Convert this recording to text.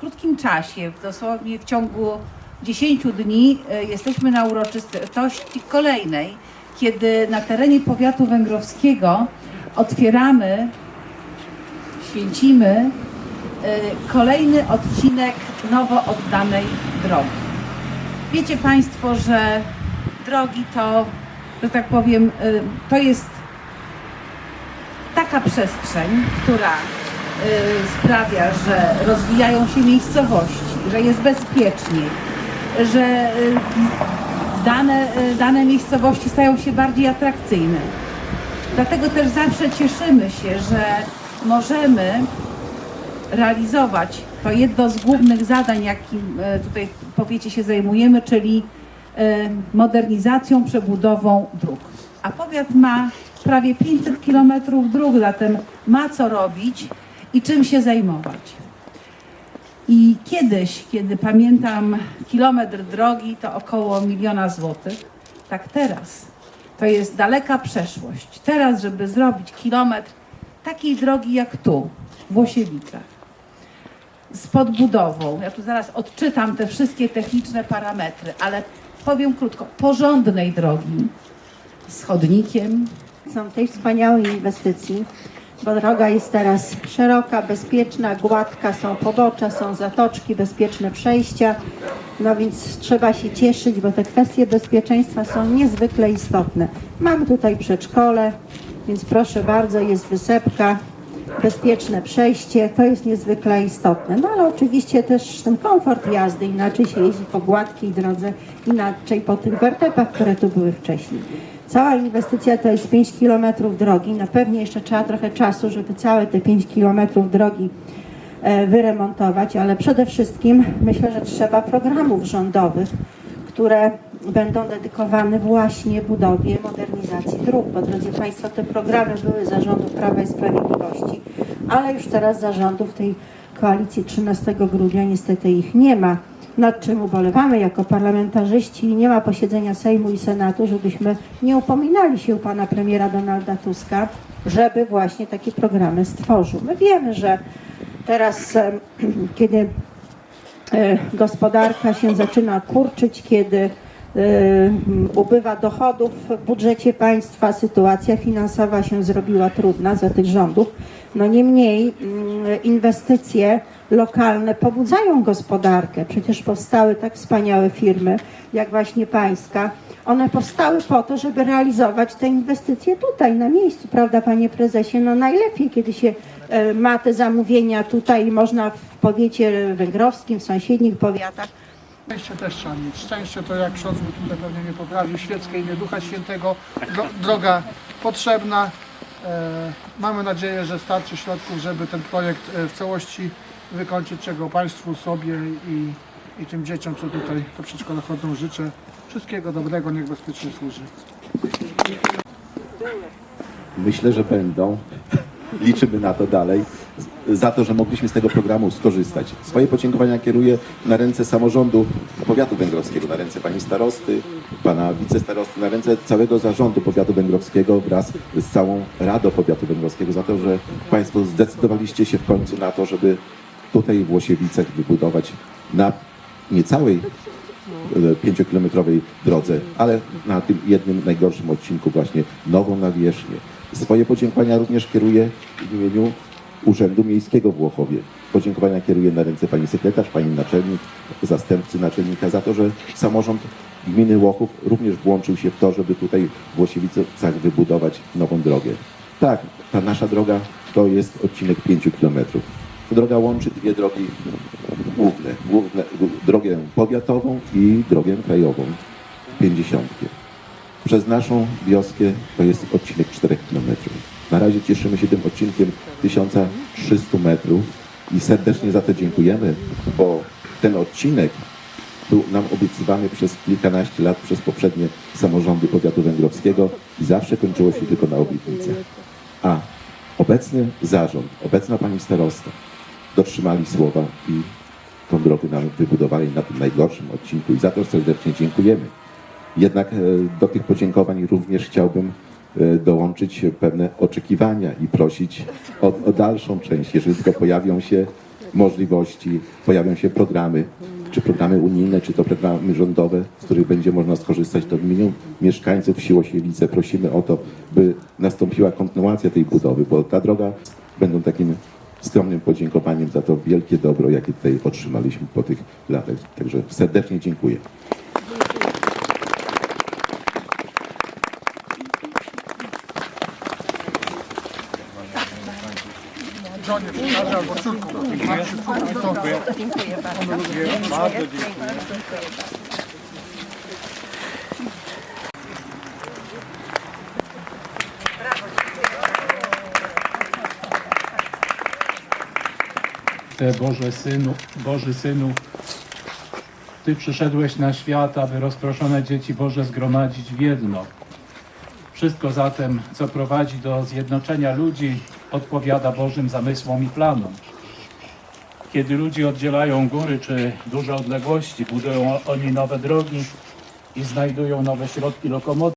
krótkim czasie, dosłownie w ciągu 10 dni, e, jesteśmy na uroczystości kolejnej, kiedy na terenie powiatu węgrowskiego otwieramy, święcimy e, kolejny odcinek nowo oddanej drogi. Wiecie Państwo, że drogi to, że tak powiem, y, to jest taka przestrzeń, która sprawia, że rozwijają się miejscowości, że jest bezpieczniej, że y, dane, y, dane miejscowości stają się bardziej atrakcyjne. Dlatego też zawsze cieszymy się, że możemy realizować to jedno z głównych zadań, jakim tutaj w powiecie się zajmujemy, czyli modernizacją, przebudową dróg. A powiat ma prawie 500 kilometrów dróg, zatem ma co robić i czym się zajmować. I kiedyś, kiedy pamiętam kilometr drogi, to około miliona złotych, tak teraz. To jest daleka przeszłość. Teraz, żeby zrobić kilometr takiej drogi jak tu, w Łosiewicach, z podbudową, ja tu zaraz odczytam te wszystkie techniczne parametry, ale powiem krótko, porządnej drogi, z chodnikiem, są tej wspaniałej inwestycji, bo droga jest teraz szeroka, bezpieczna, gładka, są pobocza, są zatoczki, bezpieczne przejścia. No więc trzeba się cieszyć, bo te kwestie bezpieczeństwa są niezwykle istotne. Mamy tutaj przedszkole, więc proszę bardzo, jest wysepka, bezpieczne przejście, to jest niezwykle istotne. No ale oczywiście też ten komfort jazdy, inaczej się jeździ po gładkiej drodze, inaczej po tych wertepach, które tu były wcześniej. Cała inwestycja to jest 5 km drogi. Na pewnie jeszcze trzeba trochę czasu, żeby całe te 5 km drogi e, wyremontować, ale przede wszystkim myślę, że trzeba programów rządowych, które będą dedykowane właśnie budowie modernizacji dróg. Bo drodzy Państwo, te programy były zarządów Prawa i Sprawiedliwości, ale już teraz zarządów tej koalicji 13 grudnia niestety ich nie ma nad czym ubolewamy jako parlamentarzyści nie ma posiedzenia Sejmu i Senatu, żebyśmy nie upominali się u pana premiera Donalda Tuska, żeby właśnie takie programy stworzył. My wiemy, że teraz, kiedy e, gospodarka się zaczyna kurczyć, kiedy e, ubywa dochodów w budżecie państwa, sytuacja finansowa się zrobiła trudna za tych rządów. No niemniej mm, inwestycje lokalne pobudzają gospodarkę. Przecież powstały tak wspaniałe firmy, jak właśnie pańska. One powstały po to, żeby realizować te inwestycje tutaj, na miejscu, prawda, panie prezesie? No najlepiej, kiedy się e, ma te zamówienia tutaj i można w powiecie węgrowskim, w sąsiednich powiatach Szczęście też trzeba mieć. Szczęście to jak ksiądz tutaj pewnie nie poprawił, świeckie imię Ducha Świętego, dro, droga potrzebna. E, mamy nadzieję, że starczy środków, żeby ten projekt e, w całości wykończyć, czego Państwu, sobie i, i tym dzieciom, co tutaj do przedszkola chodzą, życzę. Wszystkiego dobrego, niech bezpiecznie służy. Myślę, że będą. Liczymy na to dalej. Za to, że mogliśmy z tego programu skorzystać. Swoje podziękowania kieruję na ręce samorządu powiatu węgrowskiego, na ręce pani starosty, pana wicestarosty, na ręce całego zarządu powiatu węgrowskiego wraz z całą Radą Powiatu Węgrowskiego za to, że państwo zdecydowaliście się w końcu na to, żeby tutaj w Łosiewicach wybudować na niecałej e, pięciokilometrowej drodze, ale na tym jednym najgorszym odcinku właśnie nową nawierzchnię. Swoje podziękowania również kieruję w imieniu Urzędu Miejskiego w Włochowie. Podziękowania kieruję na ręce pani sekretarz, pani naczelnik, zastępcy naczelnika za to, że samorząd gminy Łochów również włączył się w to, żeby tutaj w Włosiewicach wybudować nową drogę. Tak, ta nasza droga to jest odcinek 5 kilometrów. Droga łączy dwie drogi główne, główne drogę powiatową i drogę krajową, 50. Przez naszą wioskę to jest odcinek 4 km. Na razie cieszymy się tym odcinkiem 1300 metrów i serdecznie za to dziękujemy, bo ten odcinek był nam obiecywany przez kilkanaście lat przez poprzednie samorządy powiatu węgrowskiego i zawsze kończyło się tylko na obietnicach. A obecny zarząd, obecna pani starosta dotrzymali słowa i tą drogę nam wybudowali na tym najgorszym odcinku i za to serdecznie dziękujemy. Jednak e, do tych podziękowań również chciałbym e, dołączyć pewne oczekiwania i prosić o, o dalszą część, jeżeli tylko pojawią się możliwości, pojawią się programy, czy programy unijne, czy to programy rządowe, z których będzie można skorzystać, to w imieniu mieszkańców Siłosielice prosimy o to, by nastąpiła kontynuacja tej budowy, bo ta droga będą takim skromnym podziękowaniem za to wielkie dobro, jakie tutaj otrzymaliśmy po tych latach. Także serdecznie dziękuję. Żonie przekażę albo córku. Mam się córki, to Boże Synu, Boży Synu, Ty przyszedłeś na świat, aby rozproszone dzieci Boże zgromadzić w jedno. Wszystko zatem, co prowadzi do zjednoczenia ludzi, odpowiada Bożym zamysłom i planom. Kiedy ludzi oddzielają góry czy duże odległości, budują oni nowe drogi i znajdują nowe środki lokomocji,